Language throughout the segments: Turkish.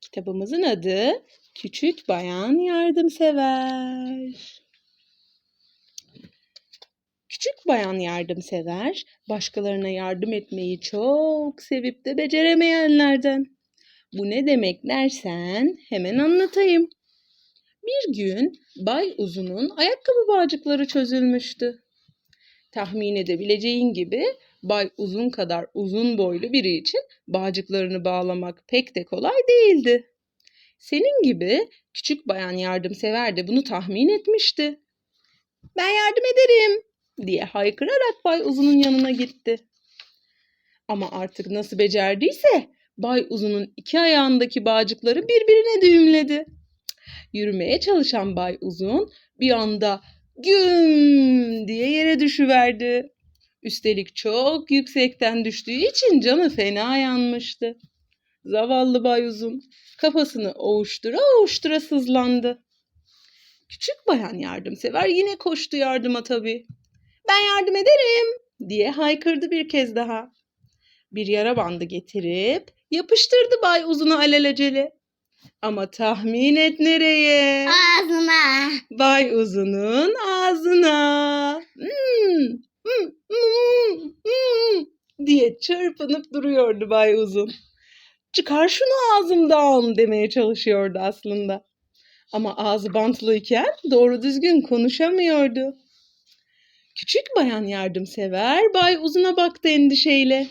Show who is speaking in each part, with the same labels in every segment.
Speaker 1: Kitabımızın adı Küçük Bayan Yardımsever. Küçük bayan yardımsever, başkalarına yardım etmeyi çok sevip de beceremeyenlerden. Bu ne demek dersen hemen anlatayım. Bir gün Bay Uzun'un ayakkabı bağcıkları çözülmüştü. Tahmin edebileceğin gibi Bay Uzun kadar uzun boylu biri için bağcıklarını bağlamak pek de kolay değildi. Senin gibi küçük bayan yardımsever de bunu tahmin etmişti. Ben yardım ederim diye haykırarak Bay Uzun'un yanına gitti. Ama artık nasıl becerdiyse Bay Uzun'un iki ayağındaki bağcıkları birbirine düğümledi. Yürümeye çalışan Bay Uzun bir anda güm diye yere düşüverdi. Üstelik çok yüksekten düştüğü için canı fena yanmıştı. Zavallı Bay Uzun kafasını ovuştura ovuştura sızlandı. Küçük bayan yardımsever yine koştu yardıma tabii. Ben yardım ederim diye haykırdı bir kez daha. Bir yara bandı getirip yapıştırdı Bay Uzun'u alelacele. Ama tahmin et nereye?
Speaker 2: Ağzına.
Speaker 1: Bay Uzun'un ağzına. Hmm, hmm, hmm, hmm diye çırpınıp duruyordu Bay Uzun. Çıkar şunu ağzımdan demeye çalışıyordu aslında. Ama ağzı bantlıyken doğru düzgün konuşamıyordu. Küçük bayan yardımsever Bay Uzun'a baktı endişeyle.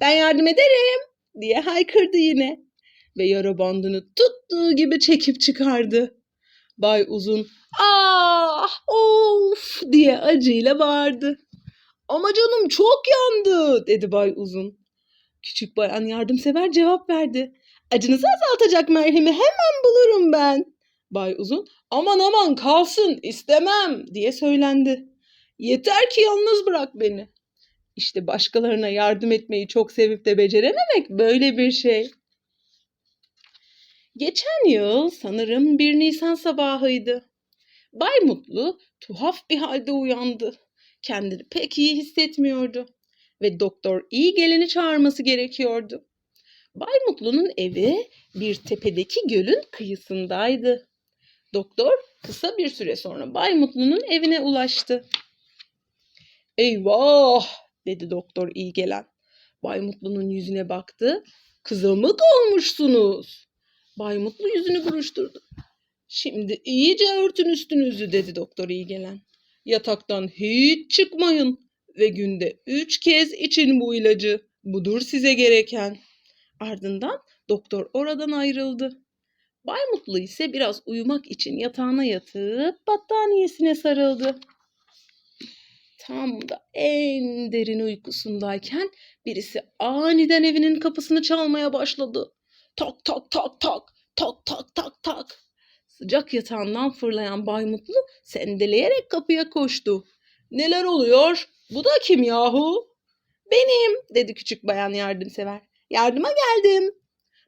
Speaker 1: Ben yardım ederim diye haykırdı yine. Ve yara bandını tuttuğu gibi çekip çıkardı. Bay Uzun ah of diye acıyla bağırdı. Ama canım çok yandı dedi Bay Uzun. Küçük bayan yardımsever cevap verdi. Acınızı azaltacak merhemi hemen bulurum ben. Bay Uzun aman aman kalsın istemem diye söylendi. Yeter ki yalnız bırak beni. İşte başkalarına yardım etmeyi çok sevip de becerememek böyle bir şey. Geçen yıl sanırım bir Nisan sabahıydı. Bay Mutlu tuhaf bir halde uyandı. Kendini pek iyi hissetmiyordu ve doktor iyi geleni çağırması gerekiyordu. Bay Mutlu'nun evi bir tepedeki gölün kıyısındaydı. Doktor kısa bir süre sonra Bay Mutlu'nun evine ulaştı. Eyvah dedi doktor iyi gelen. Bay Mutlu'nun yüzüne baktı. Kızamık olmuşsunuz. Bay Mutlu yüzünü buruşturdu. Şimdi iyice örtün üstünüzü dedi doktor iyi gelen. Yataktan hiç çıkmayın ve günde üç kez için bu ilacı. Budur size gereken. Ardından doktor oradan ayrıldı. Bay Mutlu ise biraz uyumak için yatağına yatıp battaniyesine sarıldı. Tam da en derin uykusundayken birisi aniden evinin kapısını çalmaya başladı. Tak tak tak tak, tak tak tak tak. Sıcak yatağından fırlayan Bay Mutlu sendeleyerek kapıya koştu. Neler oluyor? Bu da kim yahu? Benim dedi küçük bayan yardımsever. Yardıma geldim.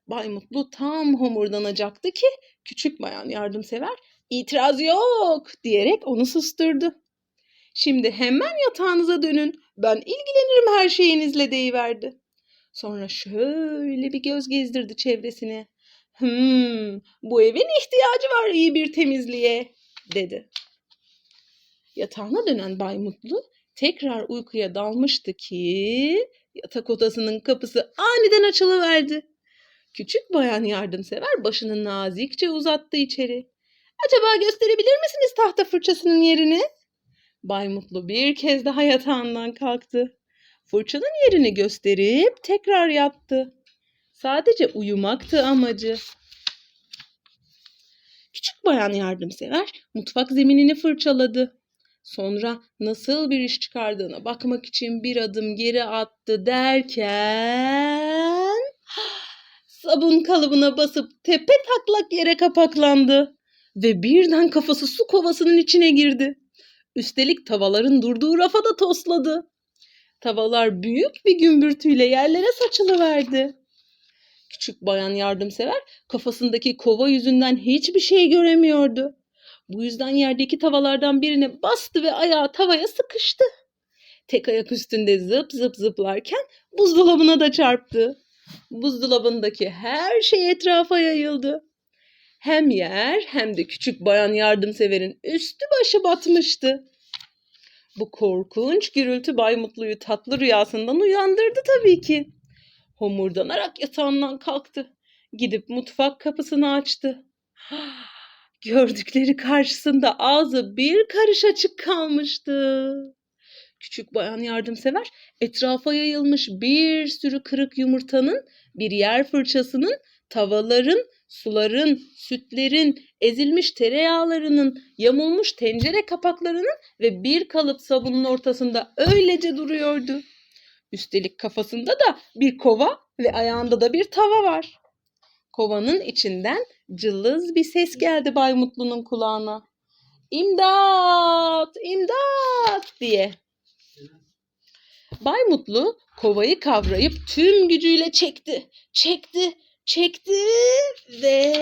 Speaker 1: Bay Mutlu tam homurdanacaktı ki küçük bayan yardımsever itiraz yok diyerek onu susturdu. Şimdi hemen yatağınıza dönün. Ben ilgilenirim her şeyinizle deyiverdi. Sonra şöyle bir göz gezdirdi çevresine. Hmm, bu evin ihtiyacı var iyi bir temizliğe dedi. Yatağına dönen Bay Mutlu tekrar uykuya dalmıştı ki yatak odasının kapısı aniden açılıverdi. Küçük bayan yardımsever başını nazikçe uzattı içeri. Acaba gösterebilir misiniz tahta fırçasının yerini? Bay Mutlu bir kez daha yatağından kalktı. Fırçanın yerini gösterip tekrar yattı. Sadece uyumaktı amacı. Küçük bayan yardımsever mutfak zeminini fırçaladı. Sonra nasıl bir iş çıkardığına bakmak için bir adım geri attı derken sabun kalıbına basıp tepe taklak yere kapaklandı ve birden kafası su kovasının içine girdi. Üstelik tavaların durduğu rafa da tosladı. Tavalar büyük bir gümbürtüyle yerlere saçılıverdi. Küçük bayan yardımsever kafasındaki kova yüzünden hiçbir şey göremiyordu. Bu yüzden yerdeki tavalardan birine bastı ve ayağı tavaya sıkıştı. Tek ayak üstünde zıp zıp zıplarken buzdolabına da çarptı. Buzdolabındaki her şey etrafa yayıldı. Hem yer hem de küçük bayan yardımseverin üstü başı batmıştı. Bu korkunç gürültü Bay Mutlu'yu tatlı rüyasından uyandırdı tabii ki. Homurdanarak yatağından kalktı. Gidip mutfak kapısını açtı. Gördükleri karşısında ağzı bir karış açık kalmıştı. Küçük bayan yardımsever etrafa yayılmış bir sürü kırık yumurtanın, bir yer fırçasının, tavaların, suların, sütlerin, ezilmiş tereyağlarının, yamulmuş tencere kapaklarının ve bir kalıp sabunun ortasında öylece duruyordu. Üstelik kafasında da bir kova ve ayağında da bir tava var. Kovanın içinden cılız bir ses geldi Bay Mutlu'nun kulağına. İmdat! İmdat! diye. Bay Mutlu kovayı kavrayıp tüm gücüyle çekti. Çekti, çekti ve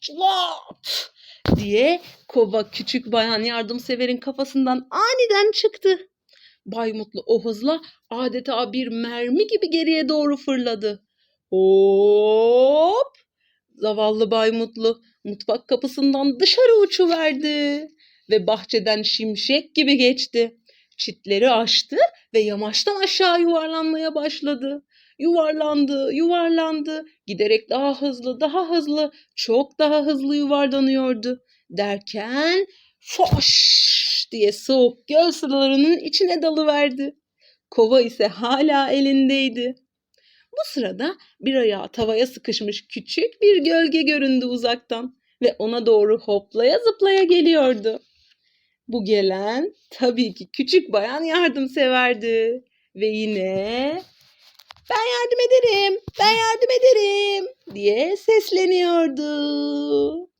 Speaker 1: çlop diye kova küçük bayan yardımseverin kafasından aniden çıktı. Bay Mutlu o hızla adeta bir mermi gibi geriye doğru fırladı. Hop! Zavallı Bay Mutlu mutfak kapısından dışarı uçuverdi ve bahçeden şimşek gibi geçti. Çitleri aştı ve yamaçtan aşağı yuvarlanmaya başladı. Yuvarlandı, yuvarlandı. Giderek daha hızlı, daha hızlı, çok daha hızlı yuvarlanıyordu. Derken foş diye soğuk göl sularının içine dalıverdi. Kova ise hala elindeydi. Bu sırada bir ayağı tavaya sıkışmış küçük bir gölge göründü uzaktan ve ona doğru hoplaya zıplaya geliyordu. Bu gelen tabii ki küçük bayan yardımseverdi ve yine ben yardım ederim, ben yardım ederim diye sesleniyordu.